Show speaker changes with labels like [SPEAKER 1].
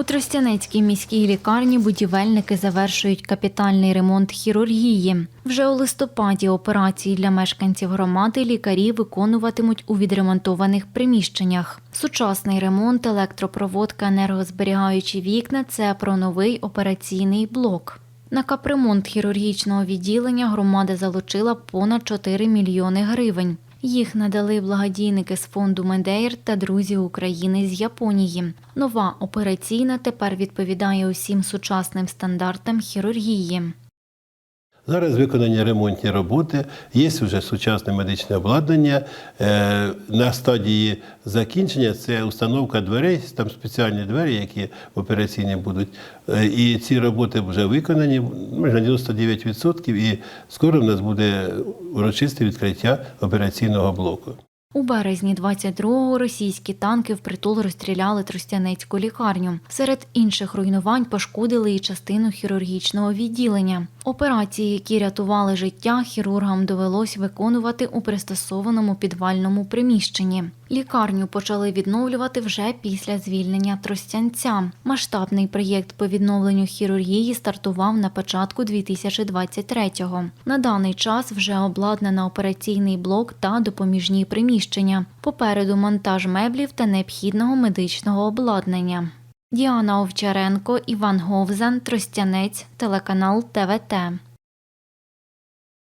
[SPEAKER 1] У Тростянецькій міській лікарні будівельники завершують капітальний ремонт хірургії. Вже у листопаді операції для мешканців громади лікарі виконуватимуть у відремонтованих приміщеннях. Сучасний ремонт, електропроводка, енергозберігаючі вікна це про новий операційний блок. На капремонт хірургічного відділення громада залучила понад 4 мільйони гривень. Їх надали благодійники з фонду Медеєр та друзі України з Японії. Нова операційна тепер відповідає усім сучасним стандартам хірургії.
[SPEAKER 2] Зараз виконані ремонтні роботи, є вже сучасне медичне обладнання. Е, На стадії закінчення це установка дверей, там спеціальні двері, які в операційні будуть. Е, І ці роботи вже виконані майже на 99%, і скоро в нас буде урочисте відкриття операційного блоку.
[SPEAKER 1] У березні 22-го російські танки впритул розстріляли Тростянецьку лікарню. Серед інших руйнувань пошкодили і частину хірургічного відділення. Операції, які рятували життя, хірургам довелось виконувати у пристосованому підвальному приміщенні. Лікарню почали відновлювати вже після звільнення Тростянця. Масштабний проєкт по відновленню хірургії стартував на початку 2023-го. На даний час вже обладнано операційний блок та допоміжні приміщення. Попереду монтаж меблів та необхідного медичного обладнання. Діана Овчаренко, Іван Говзан, Тростянець, телеканал ТВТ.